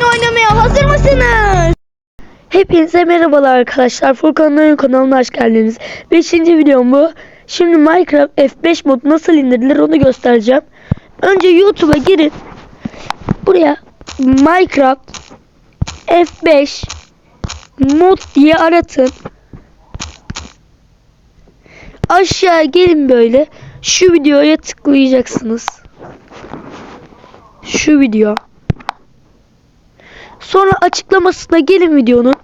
oyun oynamaya hazır mısınız? Hepinize merhabalar arkadaşlar. Furkan'ın oyun kanalına hoş geldiniz. Beşinci videom bu. Şimdi Minecraft F5 mod nasıl indirilir onu göstereceğim. Önce YouTube'a girin. Buraya Minecraft F5 mod diye aratın. Aşağı gelin böyle. Şu videoya tıklayacaksınız. Şu video. Sonra açıklamasına gelin videonun.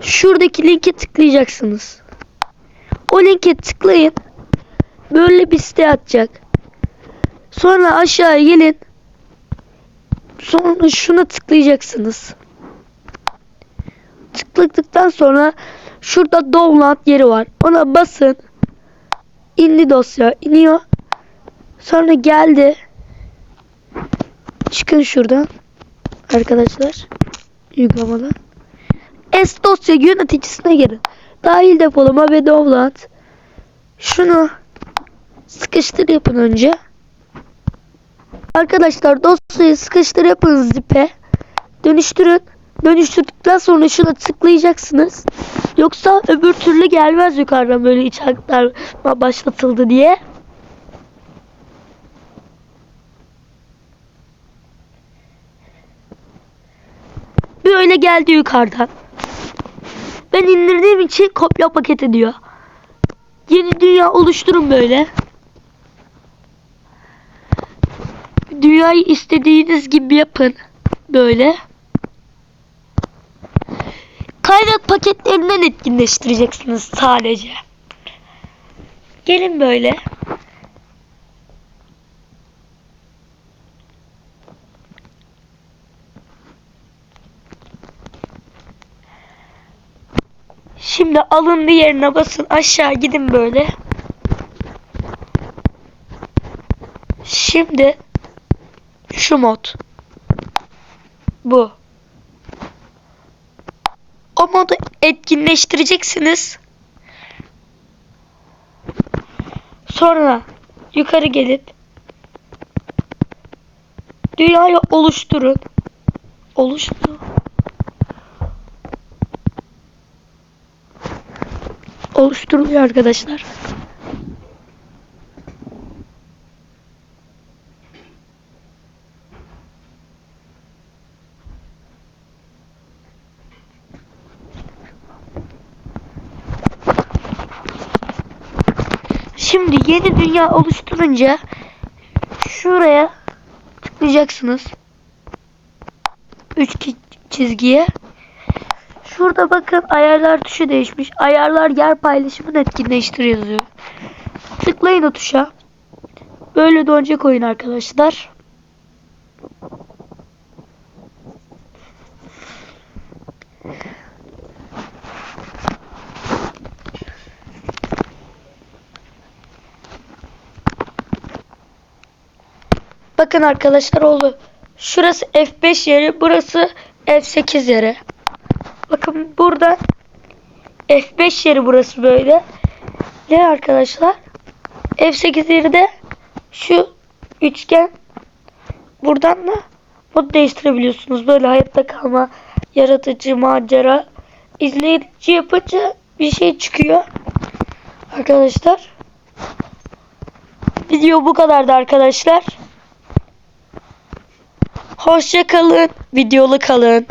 Şuradaki linke tıklayacaksınız. O linke tıklayın. Böyle bir site atacak. Sonra aşağı gelin. Sonra şuna tıklayacaksınız. Tıkladıktan sonra şurada download yeri var. Ona basın. İndi dosya. iniyor. Sonra geldi. Çıkın şuradan. Arkadaşlar. Uygulamadan. S dosya yöneticisine girin. Dahil depolama ve download. Şunu sıkıştır yapın önce. Arkadaşlar dosyayı sıkıştır yapın zip'e. Dönüştürün. Dönüştürdükten sonra şuna tıklayacaksınız. Yoksa öbür türlü gelmez yukarıdan böyle iç aktarma başlatıldı diye. Böyle geldi yukarıdan. Ben indirdiğim için kopya paketi diyor. Yeni dünya oluşturun böyle. Dünyayı istediğiniz gibi yapın. Böyle. Kaynak paketlerinden etkinleştireceksiniz sadece. Gelin böyle. Şimdi alındı yerine basın aşağı gidin böyle. Şimdi şu mod. Bu. O modu etkinleştireceksiniz. Sonra yukarı gelip dünyayı oluşturun. Oluştur. Oluşturuluyor arkadaşlar. Şimdi yeni dünya oluşturunca şuraya tıklayacaksınız. Üç çizgiye. Şurada bakın ayarlar tuşu değişmiş. Ayarlar yer paylaşımını etkinleştir yazıyor. Tıklayın o tuşa. Böyle dönecek oyun arkadaşlar. Bakın arkadaşlar oldu. Şurası F5 yeri, burası F8 yeri. Bakın burada F5 yeri burası böyle. Ne arkadaşlar? F8 yeri de şu üçgen buradan da mod değiştirebiliyorsunuz. Böyle hayatta kalma, yaratıcı, macera, izleyici yapınca bir şey çıkıyor. Arkadaşlar. Video bu kadardı arkadaşlar. Hoşça kalın. Videolu kalın.